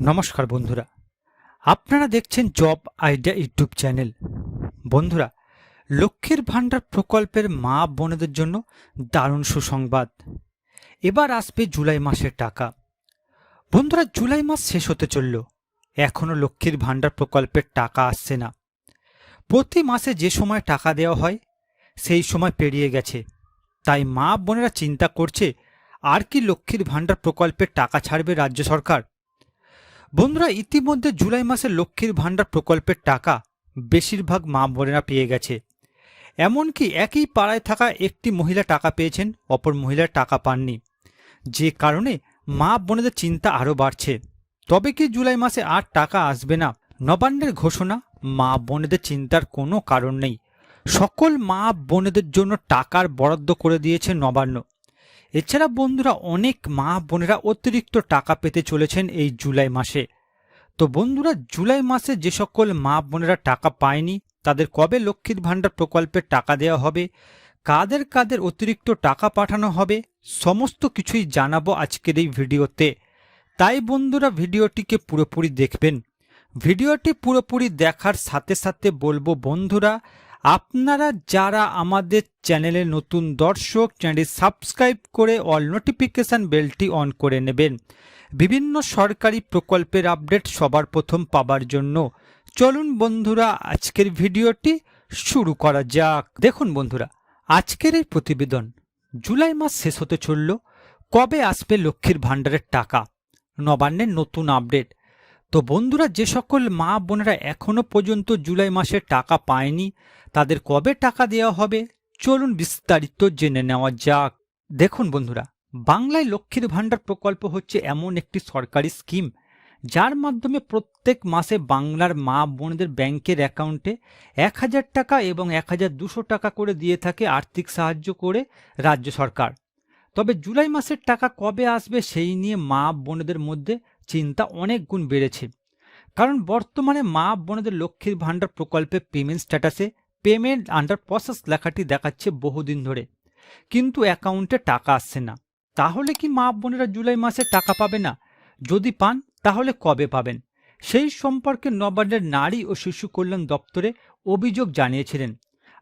নমস্কার বন্ধুরা। আপনারা দেখছেন জব আইডিয়া ইউটিউব চ্যানেল। বন্ধুরা, লক্ষ্মীর ভাণ্ডার প্রকল্পের মা বোনেদের জন্য দারুণ সুসংবাদ। এবার আসবে জুলাই মাসের টাকা। বন্ধুরা, জুলাই মাস শেষ হতে চলল। এখনও লক্ষ্মীর ভাণ্ডার প্রকল্পের টাকা আসছে না। প্রতি মাসে যে সময় টাকা দেওয়া হয়, সেই সময় পেরিয়ে গেছে। তাই মা বোনেরা চিন্তা করছে, আর কি লক্ষ্মীর ভাণ্ডার প্রকল্পের টাকা ছাড়বে রাজ্য সরকার? বন্ধুরা, ইতিমধ্যে জুলাই মাসে লক্ষ্মীর ভাণ্ডার প্রকল্পের টাকা বেশিরভাগ মা বোনেরা পেয়ে গেছে। এমনকি একই পাড়ায় থাকা একটি মহিলা টাকা পেয়েছেন, অপর মহিলা টাকা পাননি। যে কারণে মা বোনেদের চিন্তা আরও বাড়ছে। তবে কি জুলাই মাসে আর টাকা আসবে না? নবান্নের ঘোষণা, মা বোনেদের চিন্তার কোনো কারণ নেই। সকল মা বোনেদের জন্য টাকার বরাদ্দ করে দিয়েছে নবান্ন। এছাড়া বন্ধুরা অনেক মা বোনেরা অতিরিক্ত টাকা পেতে চলেছেন এই জুলাই মাসে। তো বন্ধুরা, জুলাই মাসে যে সকল মা বোনেরা টাকা পায়নি, তাদের কবে লক্ষ্মীর ভাণ্ডার প্রকল্পের টাকা দেওয়া হবে, কাদের কাদের অতিরিক্ত টাকা পাঠানো হবে, সমস্ত কিছুই জানাব আজকের এই ভিডিওতে। তাই বন্ধুরা, ভিডিওটিকে পুরোপুরি দেখবেন। ভিডিওটি পুরোপুরি দেখার সাথে সাথে বলব বন্ধুরা আপনারা যারা আমাদের চ্যানেলে নতুন দর্শক, চ্যানেলটি সাবস্ক্রাইব করে অল নোটিফিকেশান বেলটি অন করে নেবেন। বিভিন্ন সরকারি প্রকল্পের আপডেট সবার প্রথম পাবার জন্য। চলুন বন্ধুরা, আজকের ভিডিওটি শুরু করা যাক। দেখুন বন্ধুরা, আজকের এই প্রতিবেদন জুলাই মাস শেষ হতে চলল। কবে আসবে লক্ষ্মীর ভাণ্ডারের টাকা? নবান্নের নতুন আপডেট। তো বন্ধুরা, যে সকল মা বোনেরা এখনও পর্যন্ত জুলাই মাসের টাকা পায়নি, তাদের কবে টাকা দেওয়া হবে? চলুন বিস্তারিত জেনে নেওয়া যাক। দেখুন বন্ধুরা, বাংলায় লক্ষ্মীর ভাণ্ডার প্রকল্প হচ্ছে এমন একটি সরকারি স্কিম, যার মাধ্যমে প্রত্যেক মাসে বাংলার মা বোনদের ব্যাংকের অ্যাকাউন্টে এক হাজার টাকা এবং এক হাজার দুশো টাকা করে দিয়ে থাকে আর্থিক সাহায্য করে রাজ্য সরকার। তবে জুলাই মাসের টাকা কবে আসবে সেই নিয়ে মা বোনদের মধ্যে চিন্তা অনেক গুণ বেড়েছে। কারণ বর্তমানে মা বোনেদের লক্ষ্মীর ভাণ্ডার প্রকল্পে পেমেন্ট স্ট্যাটাসে পেমেন্ট আন্ডার প্রসেস লেখাটি দেখাচ্ছে বহুদিন ধরে। কিন্তু অ্যাকাউন্টে টাকা আসছে না। তাহলে কি মা বোনেরা জুলাই মাসে টাকা পাবে না? যদি পান, তাহলে কবে পাবেন? সেই সম্পর্কে নবান্নের নারী ও শিশু কল্যাণ দপ্তরে অভিযোগ জানিয়েছিলেন।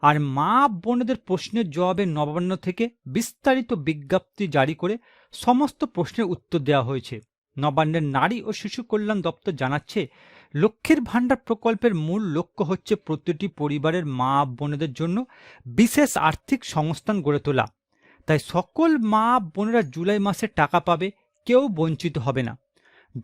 আর মা বোনেদের প্রশ্নের জবাবে নবান্ন থেকে বিস্তারিত বিজ্ঞপ্তি জারি করে সমস্ত প্রশ্নের উত্তর দেওয়া হয়েছে। নবান্নের নারী ও শিশু কল্যাণ দপ্তর জানাচ্ছে, লক্ষ্মীর ভাণ্ডার প্রকল্পের মূল লক্ষ্য হচ্ছে প্রতিটি পরিবারের মা, বোনেদের জন্য বিশেষ আর্থিক সংস্থান গড়ে তোলা। তাই সকল মা, বোনেরা জুলাই মাসে টাকা পাবে, কেউ বঞ্চিত হবে না।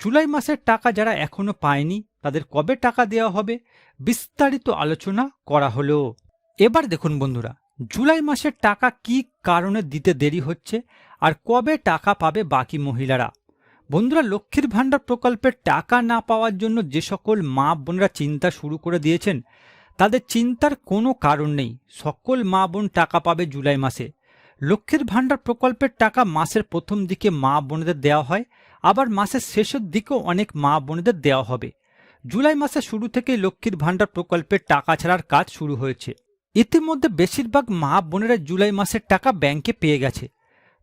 জুলাই মাসের টাকা যারা এখনও পায়নি, তাদের কবে টাকা দেওয়া হবে, বিস্তারিত আলোচনা করা হলো। এবার দেখুন বন্ধুরা, জুলাই মাসের টাকা কি কারণে দিতে দেরি হচ্ছে, আর কবে টাকা পাবে বাকি মহিলারা? বন্ধুরা, লক্ষ্মীর ভাণ্ডার প্রকল্পের টাকা না পাওয়ার জন্য যে সকল মা বোনরা চিন্তা শুরু করে দিয়েছেন, তাদের চিন্তার কোনো কারণ নেই। সকল মা বোন টাকা পাবে জুলাই মাসে। লক্ষ্মীর ভাণ্ডার প্রকল্পের টাকা মাসের প্রথম দিকে মা বোনেদের দেওয়া হয়, আবার মাসের শেষের দিকেও অনেক মা বোনেদের দেওয়া হবে। জুলাই মাসের শুরু থেকেই লক্ষ্মীর ভাণ্ডার প্রকল্পের টাকা ছাড়ার কাজ শুরু হয়েছে। ইতিমধ্যে বেশিরভাগ মা বোনেরা জুলাই মাসের টাকা ব্যাংকে পেয়ে গেছে।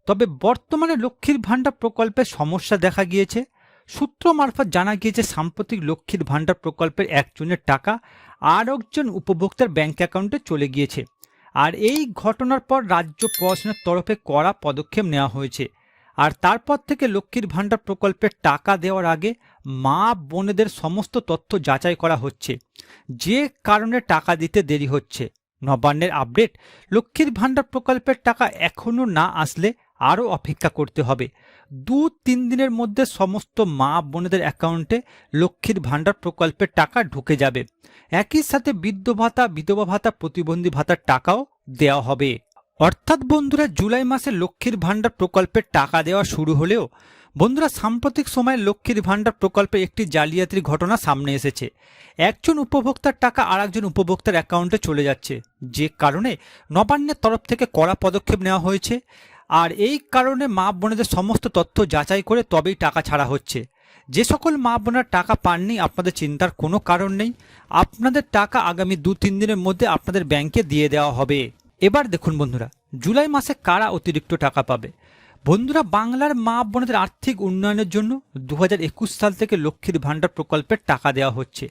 তবে বর্তমানে লক্ষ্মীর ভাণ্ডার প্রকল্পে সমস্যা দেখা গিয়েছে। সূত্র মারফত জানা গিয়েছে, সাম্প্রতিক লক্ষ্মীর ভাণ্ডার প্রকল্পের একজনের টাকা আর একজন উপভোক্তার ব্যাংক অ্যাকাউন্টে চলে গিয়েছে। আর এই ঘটনার পর রাজ্য প্রশাসনের তরফে কড়া পদক্ষেপ নেওয়া হয়েছে। আর তারপর থেকে লক্ষ্মীর ভাণ্ডার প্রকল্পের টাকা দেওয়ার আগে মা বোনেদের সমস্ত তথ্য যাচাই করা হচ্ছে। যে কারণে টাকা দিতে দেরি হচ্ছে। নবান্নের আপডেট, লক্ষ্মীর ভাণ্ডার প্রকল্পের টাকা এখনও না আসলে আরও অপেক্ষা করতে হবে। দু তিন দিনের মধ্যে সমস্ত মা বোনেদের অ্যাকাউন্টে লক্ষ্মীর ভাণ্ডার প্রকল্পের টাকা ঢুকে যাবে। একই সাথে বৃদ্ধ ভাতা, বিধবা ভাতা, প্রতিবন্ধী ভাতার টাকাও দেওয়া হবে। অর্থাৎ বন্ধুরা, জুলাই মাসে লক্ষ্মীর ভাণ্ডার প্রকল্পের টাকা দেওয়া শুরু হলেও বন্ধুরা, সাম্প্রতিক সময়ে লক্ষ্মীর ভাণ্ডার প্রকল্পে একটি জালিয়াতির ঘটনা সামনে এসেছে। একজন উপভোক্তার টাকা আর একজন উপভোক্তার অ্যাকাউন্টে চলে যাচ্ছে। যে কারণে নবান্নের তরফ থেকে কড়া পদক্ষেপ নেওয়া হয়েছে। আর এই কারণে মা বোনেদের সমস্ত তথ্য যাচাই করে তবেই টাকা ছাড়া হচ্ছে। যে সকল মা বোনেরা টাকা পাননি, আপনাদের চিন্তার কোনো কারণ নেই। আপনাদের টাকা আগামী দু তিন দিনের মধ্যে আপনাদের ব্যাংকে দিয়ে দেওয়া হবে। এবার দেখুন বন্ধুরা, জুলাই মাসে কারা অতিরিক্ত টাকা পাবে? বন্ধুরা, বাংলার মা বোনদের আর্থিক উন্নয়নের জন্য দু হাজার একুশ সাল থেকে লক্ষ্মীর ভাণ্ডার প্রকল্পের টাকা দেওয়া হচ্ছে।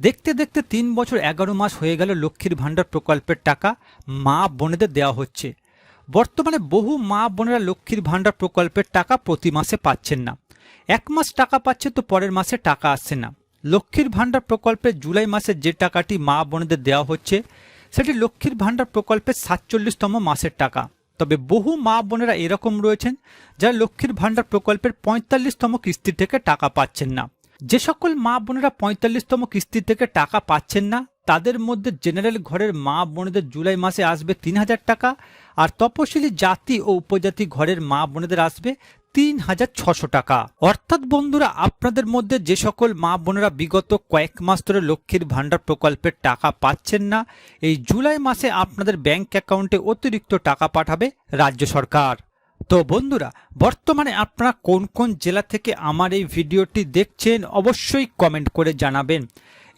দেখতে দেখতে তিন বছর এগারো মাস হয়ে গেল লক্ষ্মীর ভাণ্ডার প্রকল্পের টাকা মা বোনেদের দেওয়া হচ্ছে। বর্তমানে বহু মা বোনেরা লক্ষ্মীর ভাণ্ডার প্রকল্পের টাকা প্রতি মাসে পাচ্ছেন না। এক মাস টাকা পাচ্ছে তো পরের মাসে টাকা আসছে না। লক্ষ্মীর ভাণ্ডার প্রকল্পে জুলাই মাসে যে টাকাটি মা বোনেদের দেওয়া হচ্ছে, সেটি লক্ষ্মীর ভাণ্ডার প্রকল্পের সাতচল্লিশতম মাসের টাকা। তবে বহু মা বোনেরা এরকম রয়েছেন, যারা লক্ষ্মীর ভাণ্ডার প্রকল্পের পঁয়তাল্লিশতম কিস্তি থেকে টাকা পাচ্ছেন না। যে সকল মা বোনেরা পঁয়তাল্লিশতম কিস্তি থেকে টাকা পাচ্ছেন না তাদের মধ্যে জেনারেল ঘরের মা বোনেদের জুলাই মাসে আসবে তিন হাজার টাকা, আর তপশিলি জাতি ও উপজাতি ঘরের মা বোনেদের আসবে তিন হাজার ছশো টাকা। অর্থাৎ বন্ধুরা, আপনাদের মধ্যে যে সকল মা বোনেরা বিগত কয়েক মাস ধরে লক্ষ্মীর ভাণ্ডার প্রকল্পের টাকা পাচ্ছেন না, এই জুলাই মাসে আপনাদের ব্যাংক অ্যাকাউন্টে অতিরিক্ত টাকা পাঠাবে রাজ্য সরকার। তো বন্ধুরা, বর্তমানে আপনারা কোন কোন জেলা থেকে আমার এই ভিডিওটি দেখছেন, অবশ্যই কমেন্ট করে জানাবেন।